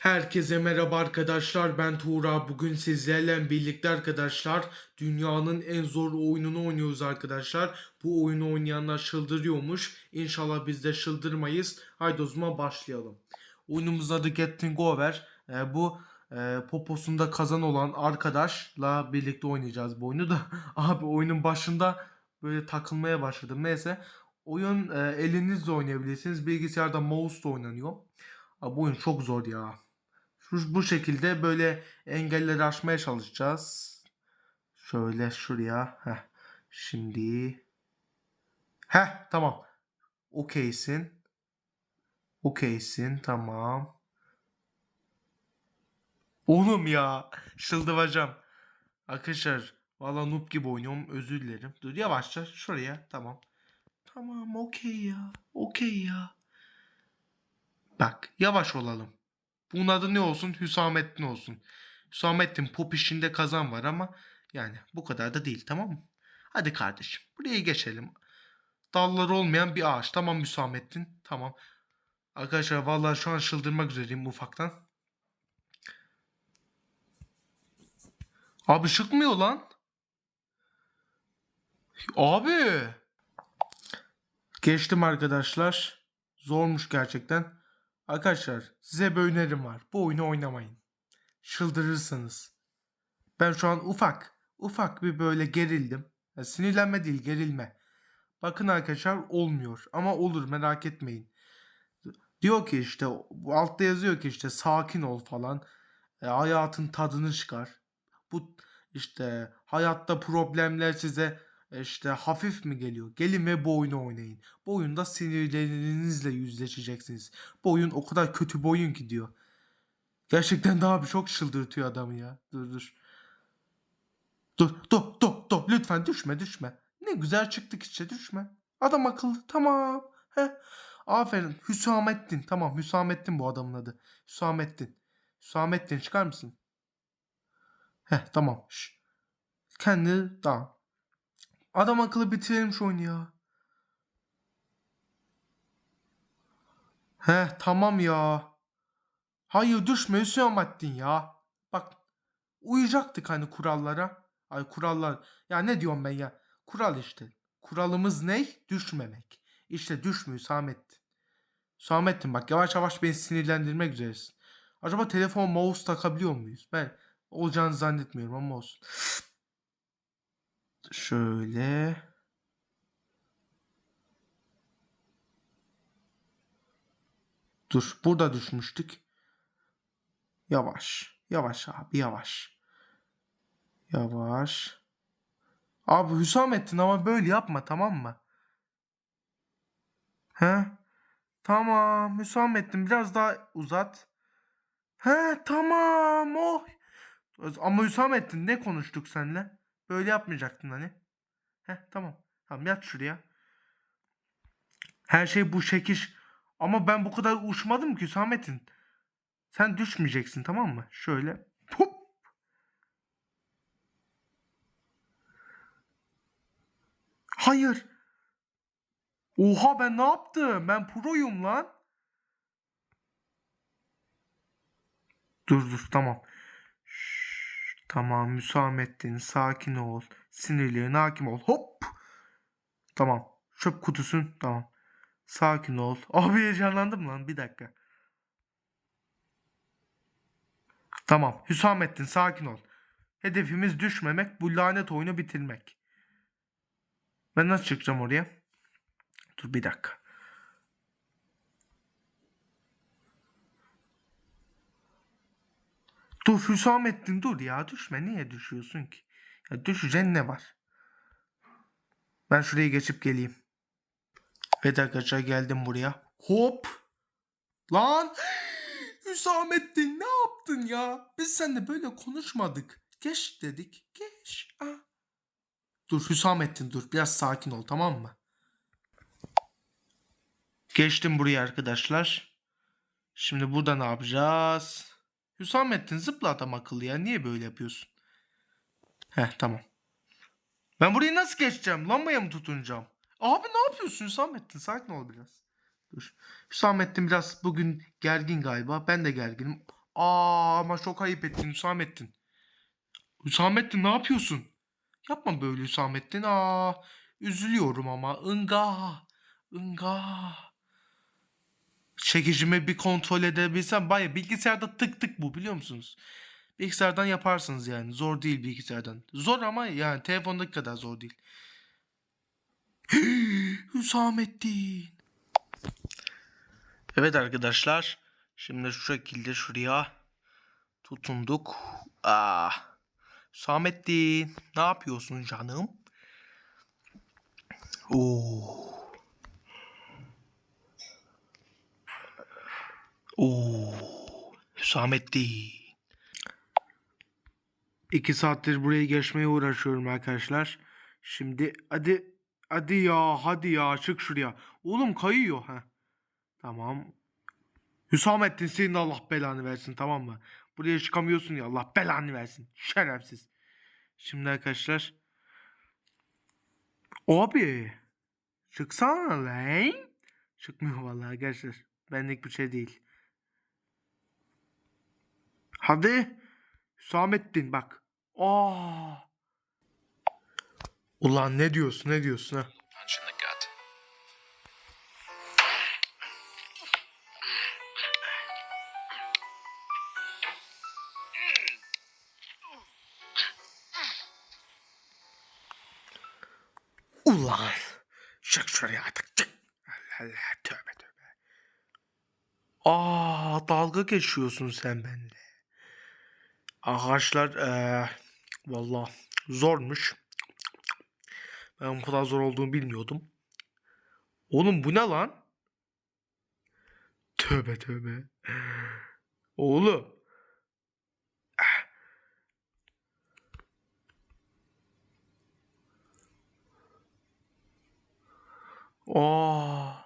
Herkese merhaba arkadaşlar. Ben Tuğra. Bugün sizlerle birlikte arkadaşlar dünyanın en zor oyununu oynuyoruz arkadaşlar. Bu oyunu oynayanlar çıldırıyormuş. İnşallah biz de çıldırmayız. Haydi o zaman başlayalım. Oyunumuzun adı Getting Over. Ee, bu e, poposunda kazan olan arkadaşla birlikte oynayacağız bu oyunu da. Abi oyunun başında böyle takılmaya başladım. Neyse oyun e, elinizle oynayabilirsiniz. Bilgisayarda mouse da oynanıyor. Abi bu oyun çok zor ya. Bu şekilde böyle engelleri aşmaya çalışacağız. Şöyle şuraya. Heh. Şimdi. Heh tamam. Okeysin. Okeysin tamam. Oğlum ya. Çıldıracağım. Arkadaşlar. Valla noob gibi oynuyorum. Özür dilerim. Dur yavaşça. Şuraya. Tamam. Tamam okey ya. Okey ya. Bak yavaş olalım. Bunun adı ne olsun? Hüsamettin olsun. Hüsamettin pop işinde kazan var ama yani bu kadar da değil tamam mı? Hadi kardeşim buraya geçelim. Dalları olmayan bir ağaç. Tamam Hüsamettin. Tamam. Arkadaşlar vallahi şu an çıldırmak üzereyim ufaktan. Abi çıkmıyor lan. Abi. Geçtim arkadaşlar. Zormuş gerçekten. Arkadaşlar size bir önerim var. Bu oyunu oynamayın. Çıldırırsınız. Ben şu an ufak, ufak bir böyle gerildim. Ya sinirlenme değil, gerilme. Bakın arkadaşlar olmuyor ama olur merak etmeyin. Diyor ki işte altta yazıyor ki işte sakin ol falan. E, hayatın tadını çıkar. Bu işte hayatta problemler size işte hafif mi geliyor? Gelin ve bu oyunu oynayın. Bu oyunda sinirlerinizle yüzleşeceksiniz. Bu oyun o kadar kötü bir oyun ki diyor. Gerçekten daha bir çok çıldırtıyor adamı ya. Dur dur. Dur dur dur dur lütfen düşme düşme. Ne güzel çıktık işte düşme. Adam akıllı tamam. He. Aferin Hüsamettin tamam Hüsamettin bu adamın adı. Hüsamettin. Hüsamettin çıkar mısın? Heh tamam. Şş. Kendi tamam. Adam akıllı bitirelim şu oyunu ya. He tamam ya. Hayır düşme Hüsamettin ya. Bak uyacaktık hani kurallara. Ay kurallar. Ya ne diyorum ben ya. Kural işte. Kuralımız ne? Düşmemek. İşte düşmüyor Hüsamettin. Hüsamettin bak yavaş yavaş beni sinirlendirmek üzeresin. Acaba telefon mouse takabiliyor muyuz? Ben olacağını zannetmiyorum ama olsun. Şöyle. Dur, burada düşmüştük. Yavaş. Yavaş abi, yavaş. Yavaş. Abi Hüsamettin ama böyle yapma tamam mı? He? Tamam Hüsamettin biraz daha uzat. He tamam oh. Ama Hüsamettin ne konuştuk seninle? Böyle yapmayacaktın hani. Heh tamam. Tamam yat şuraya. Her şey bu şekiş. Ama ben bu kadar uçmadım ki Hüsamettin. Sen düşmeyeceksin tamam mı? Şöyle. Hop. Hayır. Oha ben ne yaptım? Ben proyum lan. Dur dur tamam. Tamam Müsamettin sakin ol. Sinirlerine hakim ol. Hop. Tamam. Çöp kutusun. Tamam. Sakin ol. Abi heyecanlandım lan. Bir dakika. Tamam. Hüsamettin sakin ol. Hedefimiz düşmemek. Bu lanet oyunu bitirmek. Ben nasıl çıkacağım oraya? Dur bir dakika. Dur Hüsamettin dur ya düşme niye düşüyorsun ki? Ya düşeceksin ne var? Ben şuraya geçip geleyim. Evet arkadaşlar geldim buraya. Hop. Lan. Hüsamettin ne yaptın ya? Biz seninle böyle konuşmadık. Geç dedik. Geç. Ah. Dur Hüsamettin dur. Biraz sakin ol tamam mı? Geçtim buraya arkadaşlar. Şimdi burada ne yapacağız? Hüsamettin zıpla adam akıllı ya. Niye böyle yapıyorsun? Heh tamam. Ben burayı nasıl geçeceğim? Lambaya mı tutunacağım? Abi ne yapıyorsun Hüsamettin? Sakin ol biraz. Dur. Hüsamettin biraz bugün gergin galiba. Ben de gerginim. Aa ama çok ayıp ettin Hüsamettin. Hüsamettin ne yapıyorsun? Yapma böyle Hüsamettin. Aa üzülüyorum ama. Inga. Inga. Çekicimi bir kontrol edebilsem baya bilgisayarda tık tık bu biliyor musunuz? Bilgisayardan yaparsınız yani. Zor değil bilgisayardan. Zor ama yani telefondaki kadar zor değil. Hüsamettin. Evet arkadaşlar. Şimdi şu şekilde şuraya tutunduk. Aa. Hüsamettin. Ne yapıyorsun canım? Oo. Oo. Hüsamettin. İki saattir buraya geçmeye uğraşıyorum arkadaşlar. Şimdi hadi hadi ya hadi ya çık şuraya. Oğlum kayıyor ha. Tamam. Hüsamettin senin Allah belanı versin tamam mı? Buraya çıkamıyorsun ya Allah belanı versin. Şerefsiz. Şimdi arkadaşlar. Abi. Çıksana lan. Çıkmıyor vallahi arkadaşlar. Benlik bir şey değil. Hadi. Hüsamettin bak. Aa. Ulan ne diyorsun ne diyorsun ha? Ulan. Çık şuraya artık çık. Allah Allah tövbe tövbe. Aa dalga geçiyorsun sen benimle. Arkadaşlar eee valla zormuş. Ben bu kadar zor olduğunu bilmiyordum. Oğlum bu ne lan? Tövbe tövbe. Oğlum. Aa.